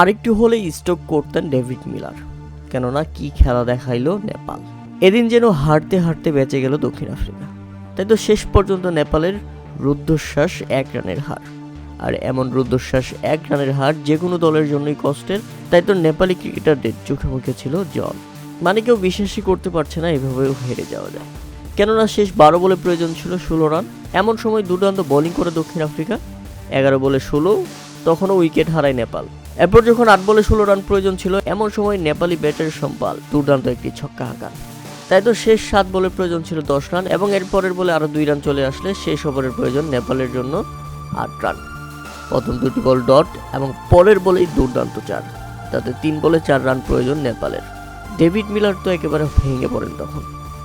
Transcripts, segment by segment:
আরেকটু হলেই স্ট্রোক করতেন ডেভিড মিলার, কেননা কি খেলা দেখাইলো নেপাল। এদিন যেন হারতে হারতে বেঁচে গেল দক্ষিণ আফ্রিকা। তাই তো শেষ পর্যন্ত নেপালের রুদ্ধশ্বাস এক রানের হার। আর এমন রুদ্ধশ্বাস এক রানের হার যে কোনো দলের জন্যই কষ্টের, তাই তো নেপালি ক্রিকেটারদের চোখে মুখে ছিল জল। মানে কেউ বিশ্বাসই করতে পারছে না এভাবেও হেরে যাওয়া যায়। কেননা শেষ বারো বলে প্রয়োজন ছিল ষোলো রান। এমন সময় দুর্দান্ত বোলিং করে দক্ষিণ আফ্রিকা। এগারো বলে ষোলো, তখনও উইকেট হারায় নেপাল। এরপর যখন আট বলে ষোলো রান প্রয়োজন ছিল, এমন সময় নেপালি ব্যাটার সম্পাল দুর্দান্ত একটি ছক্কা হাঁকান। তাই তো শেষ সাত বলে প্রয়োজন ছিল দশ রান এবং এরপরের বলে আরও দুই রান চলে আসলে শেষ ওভারের প্রয়োজন নেপালের জন্য আট রান। প্রথম দুটি বল ডট এবং পরের বলেই দুর্দান্ত চার। তাতে তিন বলে চার রান প্রয়োজন নেপালের। ডেভিড মিলার তো একেবারে ভেঙে পড়েন তখন।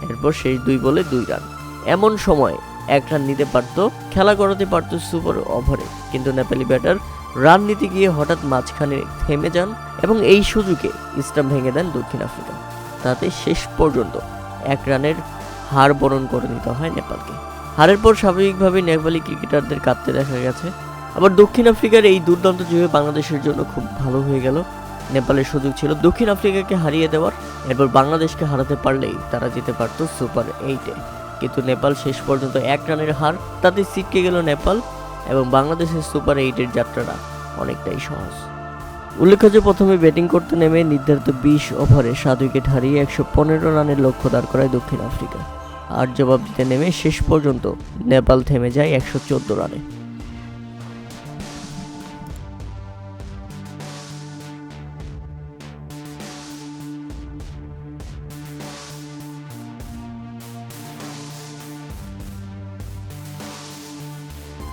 এরপর শেষ দুই বলে দুই রান। এমন সময় এক রান নিতে পারত, খেলা করাতে পারত সুপার ওভারে। কিন্তু নেপালি ব্যাটার রান নিতে গিয়ে হঠাৎ মাঝখানে থেমে যান এবং এই সুযোগে স্টাম্প ভেঙে দেন দক্ষিণ আফ্রিকা। তাতে শেষ পর্যন্ত এক রানের হার বরণ করে নিতে হয় নেপালকে। হারের পর স্বাভাবিকভাবে নেপালি ক্রিকেটারদের কাঁদতে দেখা গেছে। আবার দক্ষিণ আফ্রিকার এই দুর্দান্ত জয় বাংলাদেশের জন্য খুব ভালো হয়ে গেল। নেপালের সুযোগ ছিল দক্ষিণ আফ্রিকাকে হারিয়ে দেওয়ার। এরপর বাংলাদেশকে হারাতে পারলেই তারা যেতে পারত সুপার এইটে। কিন্তু নেপাল শেষ পর্যন্ত এক রানের হার, তাতে ছিটকে গেল নেপাল। এবং বাংলাদেশের সুপার এইটের যাত্রাটা অনেকটাই সহজ। উল্লেখ্য যে প্রথমে ব্যাটিং করতে নেমে নির্ধারিত বিশ ওভারে সাত উইকেট হারিয়ে একশো পনেরো রানের লক্ষ্য দাঁড় করায় দক্ষিণ আফ্রিকা। আর জবাব দিতে নেমে শেষ পর্যন্ত নেপাল থেমে যায় একশো চোদ্দ রানে।